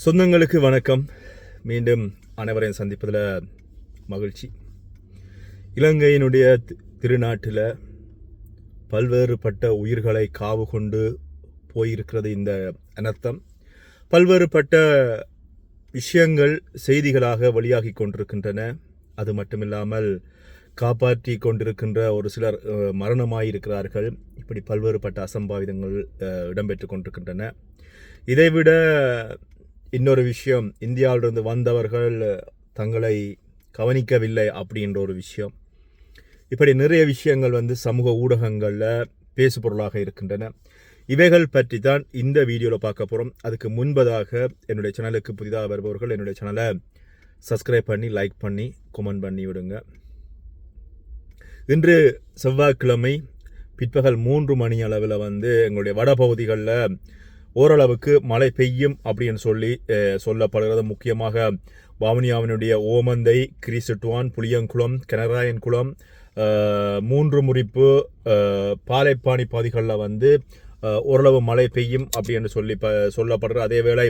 சொந்தங்களுக்கு வணக்கம். மீண்டும் அனைவரையும் சந்திப்பதில் மகிழ்ச்சி. இலங்கையினுடைய திருநாட்டில் பல்வேறுபட்ட உயிர்களை காவு கொண்டு போயிருக்கிறது இந்த அனர்த்தம். பல்வேறுபட்ட விஷயங்கள் செய்திகளாக வெளியாகி கொண்டிருக்கின்றன. அது மட்டுமில்லாமல் காப்பாற்றி கொண்டிருக்கின்ற ஒரு சிலர் மரணமாயிருக்கிறார்கள். இப்படி பல்வேறுபட்ட அசம்பாவிதங்கள் இடம்பெற்று கொண்டிருக்கின்றன. இதைவிட இன்னொரு விஷயம் இந்தியாவிலிருந்து வந்தவர்கள் தங்களை கவனிக்கவில்லை அப்படின்ற ஒரு விஷயம். இப்படி நிறைய விஷயங்கள் வந்து சமூக ஊடகங்களில் பேசுபொருளாக இருக்கின்றன. இவைகள் பற்றி தான் இந்த வீடியோவில் பார்க்க போகிறோம் அதுக்கு முன்பதாக என்னுடைய சேனலுக்கு புதிதாக வருபவர்கள் என்னுடைய சேனலை சப்ஸ்கிரைப் பண்ணி லைக் பண்ணி கமெண்ட் பண்ணி விடுங்க. இன்று செவ்வாய்க்கிழமை பிற்பகல் மூன்று மணி அளவில் வந்து எங்களுடைய வட பகுதிகளில் ஓரளவுக்கு மழை பெய்யும் அப்படின்னு சொல்லி சொல்லப்படுகிறது. முக்கியமாக வாவனியாவினுடைய ஓமந்தை கிரிசட்டுவான் புளியங்குளம் கனராயன் குளம் மூன்று முறிப்பு பாலைப்பாணி பகுதிகளில் வந்து ஓரளவு மழை பெய்யும் அப்படின்னு சொல்லி ப சொல்லப்படுறது அதேவேளை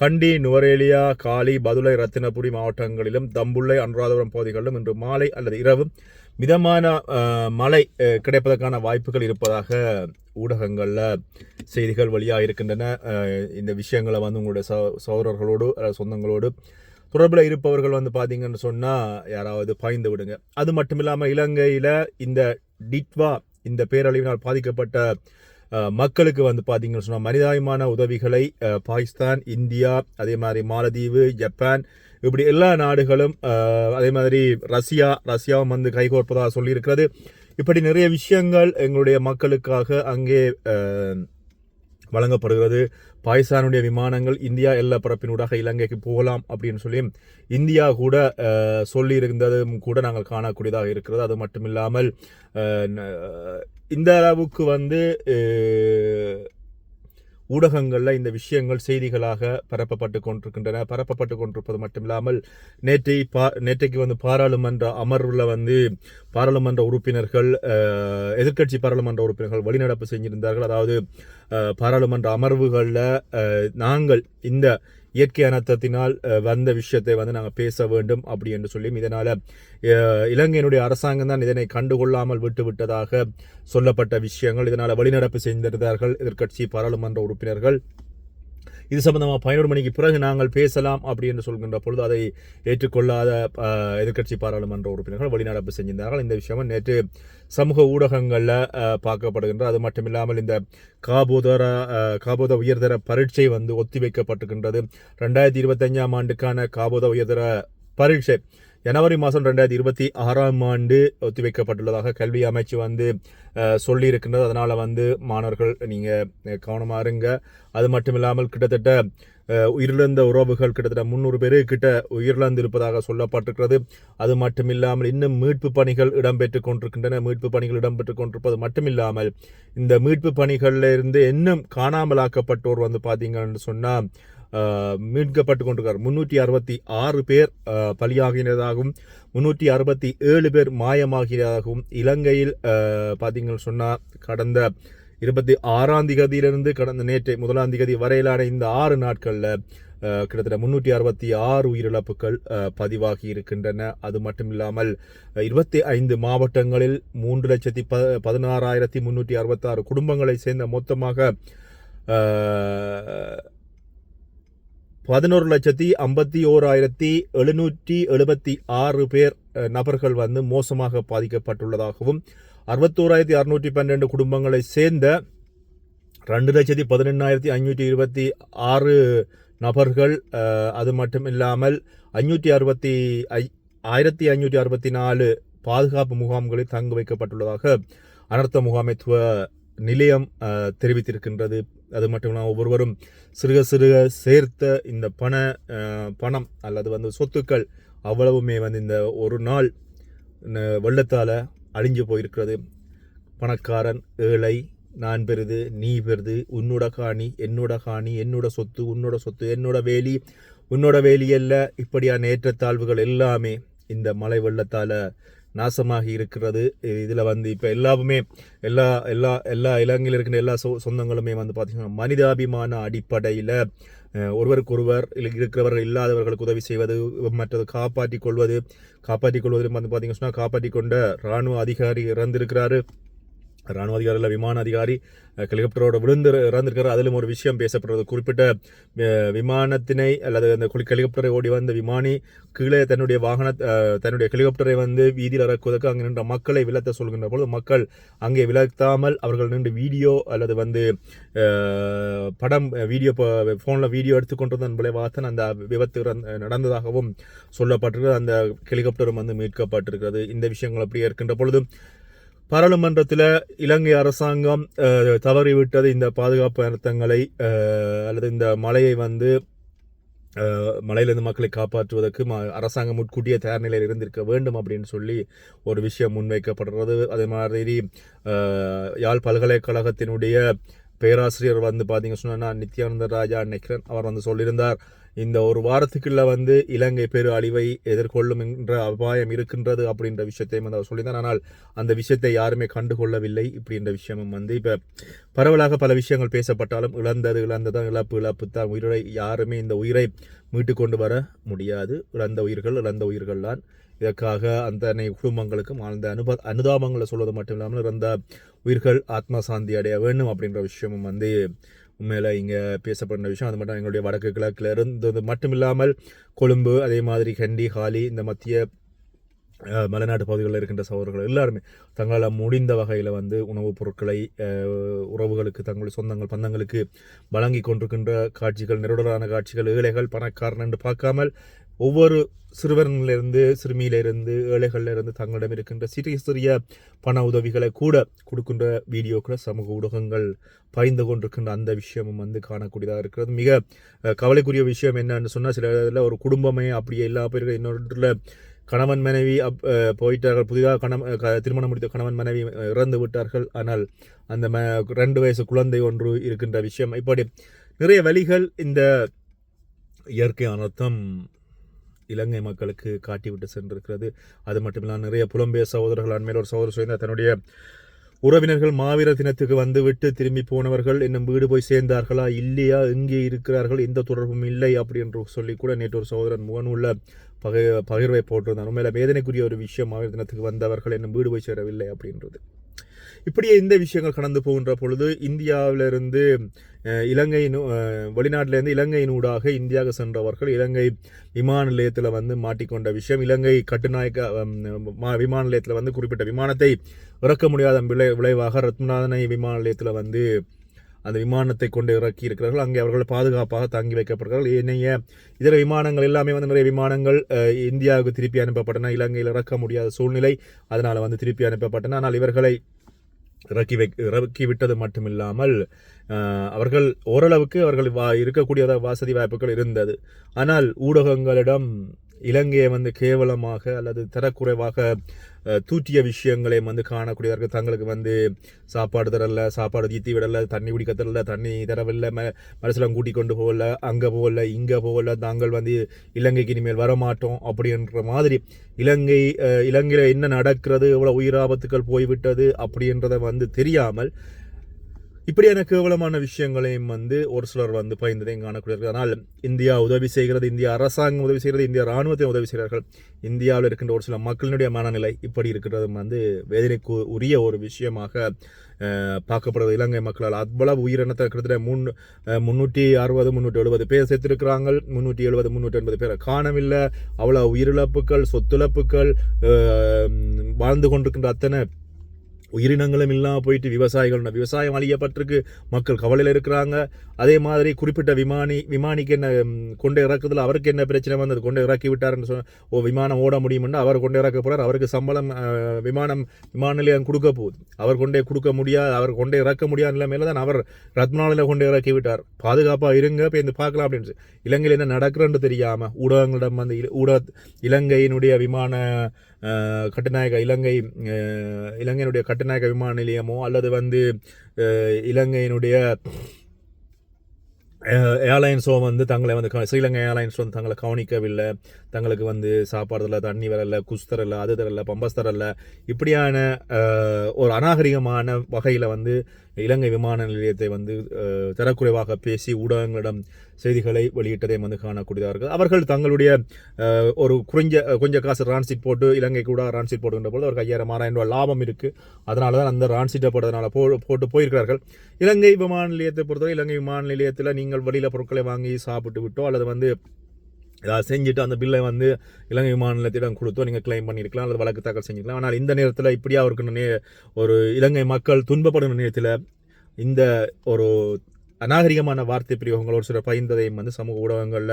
கண்டி நுவரேலியா காலி பதுளை ரத்தினபுரி மாவட்டங்களிலும் தம்புள்ளை அனுராதபுரம் பகுதிகளிலும் இன்று மாலை அல்லது இரவு மிதமான மழை கிடைப்பதற்கான வாய்ப்புகள் இருப்பதாக ஊடகங்களில் செய்திகள் வழியாக இருக்கின்றன இந்த விஷயங்களை வந்து உங்களுடைய ச சகோதரர்களோடு சொந்தங்களோடு தொடர்பில் இருப்பவர்கள் வந்து பார்த்தீங்கன்னு சொன்னால் யாராவது பாய்ந்து விடுங்க. அது மட்டும் இல்லாமல் இலங்கையில் இந்த டிட்வா இந்த பேரழிவினால் பாதிக்கப்பட்ட மக்களுக்கு வந்து பார்த்தீங்கன்னு சொன்னால் மனிதாயமான உதவிகளை பாகிஸ்தான் இந்தியா அதே மாதிரி மாலத்தீவு ஜப்பான் இப்படி எல்லா நாடுகளும் அதே மாதிரி ரஷ்யா ரஷ்யாவும் வந்து கைகோர்ப்பதாக சொல்லியிருக்கிறது. இப்படி நிறைய விஷயங்கள் எங்களுடைய மக்களுக்காக அங்கே வழங்கப்படுகிறது. பாகிஸ்தானுடைய விமானங்கள் இந்தியா எல்லா பரப்பினூடாக இலங்கைக்கு போகலாம் அப்படின்னு சொல்லி இந்தியா கூட அஹ், சொல்லியிருந்ததும் கூட நாங்கள் காணக்கூடியதாக இருக்கிறது. அது மட்டும் இல்லாமல் இந்த அளவுக்கு வந்து ஊடகங்களில் இந்த விஷயங்கள் செய்திகளாக பரப்பப்பட்டு கொண்டிருக்கின்றன. பரப்பப்பட்டு கொண்டிருப்பது மட்டும் இல்லாமல் நேற்றை பா நேற்றைக்கு வந்து பாராளுமன்ற அமர்வில் வந்து பாராளுமன்ற உறுப்பினர்கள் எதிர்க்கட்சி பாராளுமன்ற உறுப்பினர்கள் வழிநடப்பு செஞ்சிருந்தார்கள். அதாவது பாராளுமன்ற அமர்வுகளில் நாங்கள் இந்த இயற்கை அனர்த்தத்தினால் வந்த விஷயத்தை வந்து நாங்கள் பேச வேண்டும் அப்படி என்று சொல்லி இதனால் இலங்கையினுடைய அரசாங்கம் தான் இதனை கண்டுகொள்ளாமல் விட்டுவிட்டதாக சொல்லப்பட்ட விஷயங்கள். இதனால் வெளிநடப்பு செய்திருந்தார்கள் எதிர்கட்சி பாராளுமன்ற உறுப்பினர்கள். இது சம்பந்தமாக பதினோரு மணிக்கு பிறகு நாங்கள் பேசலாம் அப்படி என்று சொல்கின்ற பொழுது அதை ஏற்றுக்கொள்ளாத எதிர்கட்சி எதிர்க்கட்சி பாராளுமன்ற உறுப்பினர்கள் வெளிநடப்பு செஞ்சிருந்தார்கள். இந்த விஷயம் நேற்று சமூக ஊடகங்களில் பார்க்கப்படுகின்ற அது மட்டும் இல்லாமல் இந்த காபோதர காபோத உயர்தர பரீட்சை வந்து ஒத்திவைக்கப்பட்டிருக்கின்றது. ரெண்டாயிரத்தி இருபத்தஞ்சாம் ஆண்டுக்கான காபோத உயர்தர பரீட்சை ஜனவரி மாதம் ரெண்டாயிரத்தி இருபத்தி ஆறாம் ஆண்டு ஒத்திவைக்கப்பட்டுள்ளதாக கல்வி அமைச்சு வந்து சொல்லியிருக்கின்றது. அதனால் வந்து மாணவர்கள் நீங்கள் கவனமாக இருங்க. அது மட்டும் இல்லாமல் கிட்டத்தட்ட உயிரிழந்த உறவுகள் கிட்டத்தட்ட முந்நூறு பேர் கிட்ட உயிரிழந்து இருப்பதாக சொல்லப்பட்டிருக்கிறது. அது மட்டும் இல்லாமல் இன்னும் மீட்பு பணிகள் இடம்பெற்று கொண்டிருக்கின்றன. மீட்பு பணிகள் இடம்பெற்று கொண்டிருப்பது மட்டும் இல்லாமல் இந்த மீட்பு பணிகளில் இருந்து இன்னும் காணாமலாக்கப்பட்டோர் வந்து பார்த்தீங்கன்னு சொன்னால் மீட்கப்பட்டு கொண்டிருக்கிறார். முன்னூற்றி அறுபத்தி ஆறு பேர் பலியாகினதாகவும் முன்னூற்றி அறுபத்தி ஏழு பேர் மாயமாகிறதாகவும் இலங்கையில் பார்த்தீங்கன்னு சொன்னால் கடந்த இருபத்தி ஆறாம் திகதியிலிருந்து கடந்த நேற்றை முதலாம் திகதி வரையிலான இந்த ஆறு நாட்களில் கிட்டத்தட்ட முன்னூற்றி அறுபத்தி ஆறு உயிரிழப்புகள் பதிவாகி இருக்கின்றன. அது மட்டும் இல்லாமல் இருபத்தி ஐந்து மாவட்டங்களில் மூன்று லட்சத்தி ப பதினாறாயிரத்தி முன்னூற்றி அறுபத்தாறு குடும்பங்களை சேர்ந்த மொத்தமாக பதினோரு லட்சத்தி ஐம்பத்தி ஓராயிரத்தி எழுநூற்றி எழுபத்தி ஆறு பேர் நபர்கள் வந்து மோசமாக பாதிக்கப்பட்டுள்ளதாகவும் அறுபத்தோராயிரத்தி அறுநூற்றி பன்னெண்டு குடும்பங்களை சேர்ந்த ரெண்டு லட்சத்தி பதினெண்ணாயிரத்தி ஐநூற்றி இருபத்தி ஆறு நபர்கள் அது மட்டும் இல்லாமல் ஐநூற்றி அறுபத்தி ஐ ஆயிரத்தி ஐநூற்றி அறுபத்தி நாலு பாதுகாப்பு முகாம்களில் தங்க வைக்கப்பட்டுள்ளதாக அனர்த்த முகாமைத்துவ நிலையம் தெரிவித்திருக்கின்றது. அது மட்டும் இல்லாமல் ஒவ்வொருவரும் சிறுக சிறுக சேர்த்த இந்த பண பணம் அல்லது வந்து சொத்துக்கள் அவ்வளவுமே வந்து இந்த ஒரு நாள் இந்த வெள்ளத்தால் அழிஞ்சு போயிருக்கிறது. பணக்காரன் ஏழை நான் பெறுது நீ பெறுது உன்னோட காணி என்னோட காணி என்னோட சொத்து உன்னோட சொத்து என்னோட வேலி உன்னோட வேலி அல்ல. இப்படியான ஏற்றத்தாழ்வுகள் எல்லாமே இந்த மழை வெள்ளத்தால் நாசமாகி இருக்கிறது. இதில் வந்து இப்போ எல்லாமே எல்லா எல்லா எல்லா இலங்கையில் இருக்கிற எல்லா சொ சொந்தங்களுமே வந்து பார்த்திங்கன்னா மனிதாபிமான அடிப்படையில் ஒருவருக்கொருவர் இல்லை இருக்கிறவர்கள் இல்லாதவர்களுக்கு உதவி செய்வது மற்றது காப்பாற்றிக் கொள்வது காப்பாற்றிக் கொள்வதிலும் வந்து பார்த்திங்கன்னா சொன்னால் காப்பாற்றி கொண்ட இராணுவ அதிகாரி இறந்திருக்கிறாரு. ராணுவ அதிகாரியில் விமான அதிகாரி ஹெலிகாப்டரோட விழுந்து இறந்திருக்கிறார். அதிலும் ஒரு விஷயம் பேசப்படுறது குறிப்பிட்ட விமானத்தினை அல்லது அந்த குளி- ஹெலிகாப்டரை ஓடி வந்த விமானி கீழே தன்னுடைய வாகன தன்னுடைய ஹெலிகாப்டரை வந்து வீதியில் இறக்குவதற்கு அங்கே நின்ற மக்களை விலத்த சொல்கின்ற பொழுது மக்கள் அங்கே விலத்தாமல் அவர்கள் நின்று வீடியோ அல்லது வந்து படம் வீடியோ ஃபோனில் வீடியோ எடுத்துக்கொண்டதன் விளைவாகத்தான் அந்த விபத்து நடந்ததாகவும் சொல்லப்பட்டிருக்கிறது. அந்த ஹெலிகாப்டரும் வந்து மீட்கப்பட்டிருக்கிறது. இந்த விஷயங்கள் அப்படி இருக்கின்ற பொழுது பாராளுமன்றத்தில் இலங்கை அரசாங்கம் தவறிவிட்டது. இந்த பாதுகாப்பு அர்த்தங்களை அல்லது இந்த மலையை வந்து மலையிலிருந்து மக்களை காப்பாற்றுவதற்கு அரசாங்கம் முன்கூட்டியே தயார் நிலையில் இருந்திருக்க வேண்டும் அப்படின்னு சொல்லி ஒரு விஷயம் முன்வைக்கப்படுறது. அதே மாதிரி யாழ் பல்கலைக்கழகத்தினுடைய பேராசிரியர் வந்து பார்த்தீங்க சொன்னால் நித்யானந்த ராஜா நினைக்கிறேன் அவர் வந்து சொல்லியிருந்தார் இந்த ஒரு வாரத்துக்குள்ள வந்து இலங்கை பெரு அழிவை எதிர்கொள்ளும் என்ற அபாயம் இருக்கின்றது அப்படின்ற விஷயத்தையும் வந்து அவர் சொல்லியிருந்தார். ஆனால் அந்த விஷயத்தை யாருமே கண்டுகொள்ளவில்லை இப்படின்ற விஷயமும் வந்து இப்போ பரவலாக பல விஷயங்கள் பேசப்பட்டாலும் இழந்தது இழந்ததான் இழப்பு இழப்பு தான் உயிரை யாருமே இந்த உயிரை மீட்டு கொண்டு வர முடியாது. இழந்த உயிர்கள் இழந்த உயிர்கள் தான் இதற்காக அந்த குடும்பங்களுக்கும் அந்த அனுப அனுதாபங்களை சொல்வது மட்டும் இல்லாமல் இறந்த உயிர்கள் ஆத்மா சாந்தி அடைய வேண்டும் அப்படின்ற விஷயமும் வந்து உண்மையில் இங்கே பேசப்படுற விஷயம். அது மட்டும் எங்களுடைய வடக்கு கிழக்கில் இருந்தது மட்டும் இல்லாமல் கொழும்பு அதே மாதிரி கண்டி ஹாலி இந்த மத்திய மலைநாட்டு பகுதிகளில் இருக்கின்ற சகோதரர்கள் எல்லாருமே தங்களால் முடிந்த வகையில் வந்து உணவுப் பொருட்களை உறவுகளுக்கு தங்களுடைய சொந்தங்கள் பந்தங்களுக்கு வழங்கி கொண்டிருக்கின்ற காட்சிகள் நெருடலான காட்சிகள் ஏழைகள் பணக்காரன் என்று பார்க்காமல் ஒவ்வொரு சிறுவர்களிலிருந்து சிறுமியிலிருந்து ஏழைகளிலிருந்து தங்களிடம் இருக்கின்ற சிறிய சிறிய பண உதவிகளை கூட கொடுக்கின்ற வீடியோக்களை சமூக ஊடகங்கள் பகிர்ந்து கொண்டிருக்கின்ற அந்த விஷயமும் வந்து காணக்கூடியதாக இருக்கிறது. மிக கவலைக்குரிய விஷயம் என்னன்னு சொன்னால் சில இதில் ஒரு குடும்பமே அப்படியே எல்லா பேருக்கும் இன்னொருல கணவன் மனைவி அப் போயிட்டார்கள். புதிதாக கணவன் க- திருமணம் முடித்த கணவன் மனைவி இறந்து விட்டார்கள். ஆனால் அந்த ம ரெண்டு வயசு குழந்தை ஒன்று இருக்கின்ற விஷயம். இப்படி நிறைய வழிகள் இந்த இயற்கை அனர்த்தம் இலங்கை மக்களுக்கு காட்டிவிட்டு சென்றிருக்கிறது. அது மட்டும் இல்லாமல் நிறைய புலம்பெயர் சகோதரர்கள் அண்மையில் ஒரு சகோதரர் சொல்லியிருந்தார் தன்னுடைய உறவினர்கள் மாவீர தினத்துக்கு வந்துவிட்டு திரும்பி போனவர்கள் இன்னும் வீடு போய் சேர்ந்தார்களா? இல்லையா? எங்கே இருக்கிறார்கள்? எந்த தொடர்பும் இல்லை அப்படி என்று சொல்லி கூட நேற்று ஒரு சகோதரன் முகநூலில் பகை பகிர்வை போட்டிருந்தார் உண்மையில வேதனைக்குரிய ஒரு விஷயம் மாவீர தினத்துக்கு வந்தவர்கள் இன்னும் வீடு போய் சேரவில்லை அப்படின்றது. இப்படியே இந்த விஷயங்கள் கடந்து போகின்ற பொழுது இந்தியாவிலிருந்து அஹ், இலங்கையின் வெளிநாட்டிலிருந்து இலங்கையின் ஊடாக இந்தியாவுக்கு சென்றவர்கள் இலங்கை விமான நிலையத்தில் வந்து மாட்டிக்கொண்ட விஷயம் இலங்கை கட்டுநாயக்க மா- விமான நிலையத்தில் வந்து குறிப்பிட்ட விமானத்தை இறக்க முடியாத விளை விளைவாக ரத்மநாதனை விமான நிலையத்தில் வந்து அந்த விமானத்தை கொண்டு இறக்கி இருக்கிறார்கள். அங்கே அவர்கள் பாதுகாப்பாக தங்கி வைக்கப்படுகிறார்கள். ஏனைய இதர விமானங்கள் எல்லாமே வந்து நிறைய விமானங்கள் இந்தியாவுக்கு திருப்பி அனுப்பப்பட்டன. இலங்கையில் இறக்க முடியாத சூழ்நிலை அதனால் வந்து திருப்பி அனுப்பப்பட்டன. ஆனால் இவர்களை இறக்கி வை இறக்கி விட்டது மட்டுமில்லாமல் அவர்கள் ஓரளவுக்கு அவர்கள் வா இருக்கக்கூடிய வசதி வாய்ப்புகள் இருந்தது. ஆனால் ஊடகங்களிடம் இலங்கையை வந்து கேவலமாக அல்லது தரக்குறைவாக தூற்றிய விஷயங்களை வந்து காணக்கூடியவர்கள் தங்களுக்கு வந்து சாப்பாடு தரல சாப்பாடு தீத்தி விடல தண்ணி குடிக்க தரல தண்ணி தரவில்லை ம மனசிலம் கூட்டி கொண்டு போகல அங்கே போகல இங்கே போகல நாங்கள் வந்து இலங்கைக்கு இனிமேல் வரமாட்டோம் அப்படின்ற மாதிரி இலங்கை இலங்கையில் என்ன நடக்கிறது எவ்வளோ உயிராபத்துக்கள் போய்விட்டது அப்படின்றத வந்து தெரியாமல் இப்படியான கேவலமான விஷயங்களையும் வந்து ஒரு சிலர் வந்து பயந்ததையும் காணக்கூடியது அதனால் இந்தியா உதவி செய்கிறது இந்திய அரசாங்கம் உதவி செய்கிறது இந்திய இராணுவத்தை உதவி செய்கிறார்கள். இந்தியாவில் இருக்கின்ற ஒரு சில மக்களினுடைய மனநிலை இப்படி இருக்கிறதும் வந்து வேதனைக்கு உரிய ஒரு விஷயமாக பார்க்கப்படுது பார்க்கப்படுறது இலங்கை மக்களால் அவ்வளவு உயிரினத்தை கிட்டத்தட்ட முன் முந்நூற்றி முன்னூற்றி அறுபது முந்நூற்றி எழுபது பேர் சேர்த்திருக்கிறாங்க முன்னூற்றி எழுபது முன்னூற்றி எண்பது பேரை காணவில்லை. அவ்வளோ உயிரிழப்புகள் சொத்துழப்புகள் வாழ்ந்து கொண்டிருக்கின்ற அத்தனை உயிரினங்களும் இல்லாமல் போயிட்டு விவசாயிகள் விவசாயம் அழியப்பட்டிருக்கு. மக்கள் கவலையில் இருக்கிறாங்க. அதே மாதிரி குறிப்பிட்ட விமானி விமானிக்கு என்ன கொண்டு இறக்குதுல அவருக்கு என்ன பிரச்சனை வந்தது? கொண்டு இறக்கி விட்டாருன்னு சொன்ன ஓ விமானம் ஓட முடியும்னா அவர் கொண்டு இறக்க போகிறார் அவருக்கு சம்பளம் விமானம் விமான நிலையம் கொடுக்க போகுது. அவர் கொண்டே கொடுக்க முடியாது அவர் கொண்டே இறக்க முடியாத நிலைமையில தான் அவர் ரத்னாலில் கொண்டு இறக்கி விட்டார். பாதுகாப்பாக இருங்க இப்போ இந்த பார்க்கலாம் அப்படின்னு இலங்கையில் என்ன நடக்கிறன்னு தெரியாமல் ஊடகங்களிடம் வந்து இல- ஊடக இலங்கையினுடைய விமான கட்டுநாயக இலங்கை இலங்கையினுடைய கட்டுநாயக விமான நிலையமோ அல்லது வந்து இலங்கையினுடைய ஏர்லைன்ஸோ வந்து தங்களை வந்து க- ஸ்ரீலங்கா ஏர்லைன்ஸ் வந்து தங்களை கவனிக்கவில்லை. தங்களுக்கு வந்து சாப்பாடு தரல தண்ணி வரல குஸ் தரல அது தரல பம்பஸ் தரல. இப்படியான ஒரு அநாகரிகமான வகையில் வந்து இலங்கை விமான நிலையத்தை வந்து தரக்குறைவாக பேசி ஊடகங்களிடம் செய்திகளை வெளியிட்டதை வந்து காணக்கூடியதார்கள். அவர்கள் தங்களுடைய ஒரு குறிஞ்ச கொஞ்ச காசு ரான்சீட் போட்டு இலங்கை கூட ரான்சீட் போடுகின்ற பொழுது அவருக்கு ஐயாயிரம் ஆறாயிரம் ரூபாய் லாபம் இருக்குது அதனால தான் அந்த ரான்சீட்டை போடுறதுனால போ போட்டு போயிருக்கிறார்கள். இலங்கை விமான நிலையத்தை பொறுத்தவரை இலங்கை விமான நிலையத்தில் நீங்கள் வெளியில் பொருட்களை வாங்கி சாப்பிட்டு விட்டோ அல்லது வந்து ஏதாவது செஞ்சுட்டு அந்த பில்லை வந்து இலங்கை மாநிலத்திடம் கொடுத்தோ நீங்கள் கிளைம் பண்ணியிருக்கலாம் அல்லது வழக்கு தாக்கல் செஞ்சுக்கலாம். ஆனால் இந்த நேரத்தில் இப்படியாக அவருக்கு நே ஒரு இலங்கை மக்கள் துன்பப்படும் நேரத்தில் இந்த ஒரு அநாகரிகமான வார்த்தை பிரயோகங்கள் ஒரு சில பயந்ததையும் வந்து சமூக ஊடகங்களில்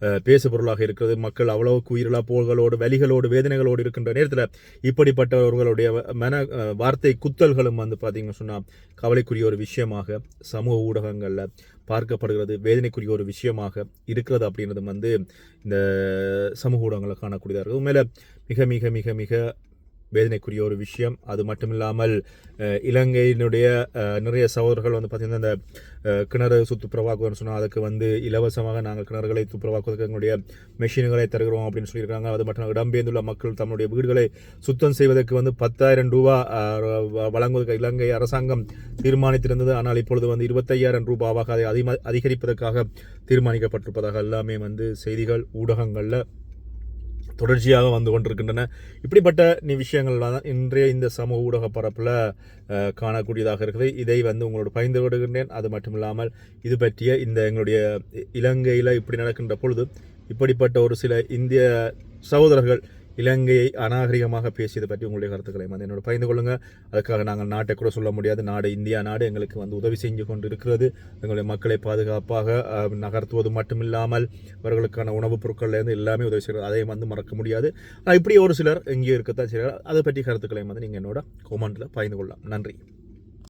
பேசுபொருளாக பேசு பொருளாக இருக்கிறது. மக்கள் அவ்வளவுக்கு உயிரிழா போர்களோடு வலிகளோடு வேதனைகளோடு இருக்கின்ற நேரத்தில் இப்படிப்பட்டவர்களுடைய மன வார்த்தை குத்தல்களும் வந்து பார்த்தீங்கன்னு சொன்னால் கவலைக்குரிய ஒரு விஷயமாக சமூக ஊடகங்களில் பார்க்கப்படுகிறது. வேதனைக்குரிய ஒரு விஷயமாக இருக்கிறது அப்படின்றது வந்து இந்த சமூக ஊடகங்களை காணக்கூடியதாக இருக்குது உண்மையில மிக மிக மிக மிக வேதனைக்குரிய ஒரு விஷயம். அது மட்டும் இல்லாமல் இலங்கையினுடைய நிறைய சகோதரர்கள் வந்து பார்த்திங்கன்னா இந்த கிணறு சுத்துப்பிரவாக்குன்னு சொன்னால் அதுக்கு வந்து இலவசமாக நாங்கள் கிணறுகளை துப்புரவாக்குவதற்கு எங்களுடைய மெஷின்களை தருகிறோம் அப்படின்னு சொல்லியிருக்காங்க. அது மட்டும் இடம்பெயர்ந்துள்ள மக்கள் தம்முடைய வீடுகளை சுத்தம் செய்வதற்கு வந்து பத்தாயிரம் ரூபா வ- வழங்குவதற்கு இலங்கை அரசாங்கம் தீர்மானித்திருந்தது. ஆனால் இப்பொழுது வந்து இருபத்தையாயிரம் ரூபாவாக அதை அதிக அதிகரிப்பதற்காக தீர்மானிக்கப்பட்டிருப்பதாக எல்லாமே வந்து செய்திகள் ஊடகங்களில் தொடர்ச்சியாக வந்து கொண்டிருக்கின்றன. இப்படிப்பட்ட நி- விஷயங்கள் தான் இன்றைய இந்த சமூக ஊடக பரப்பில் காணக்கூடியதாக இருக்குது. இதை வந்து உங்களோட பகிர்ந்து விடுகின்றேன் அது மட்டும் இல்லாமல் இது பற்றிய இந்த எங்களுடைய இலங்கையில் இப்படி நடக்கின்ற பொழுது இப்படிப்பட்ட ஒரு சில இந்திய சகோதரர்கள் இலங்கையை அநாகரிகமாக பேசியது பற்றி உங்களுடைய கருத்துக்களை வந்து என்னோட பகிர்ந்து கொள்ளுங்கள் அதுக்காக நாங்கள் நாட்டை கூட சொல்ல முடியாது. நாடு இந்தியா நாடு எங்களுக்கு வந்து உதவி செஞ்சு கொண்டு இருக்கிறது எங்களுடைய மக்களை பாதுகாப்பாக நகர்த்துவது நகர்த்துவது மட்டுமில்லாமல் அவர்களுக்கான உணவுப் பொருட்கள்லேருந்து எல்லாமே உதவி செய்கிறது அதை வந்து மறக்க முடியாது. ஆனால் இப்படி ஒரு சிலர் எங்கேயும் இருக்கத்தான் செய்கிறார் அதை பற்றி கருத்துக்களை வந்து நீங்கள் என்னோட கொமெண்ட்டில் பகிர்ந்து கொள்ளலாம். நன்றி.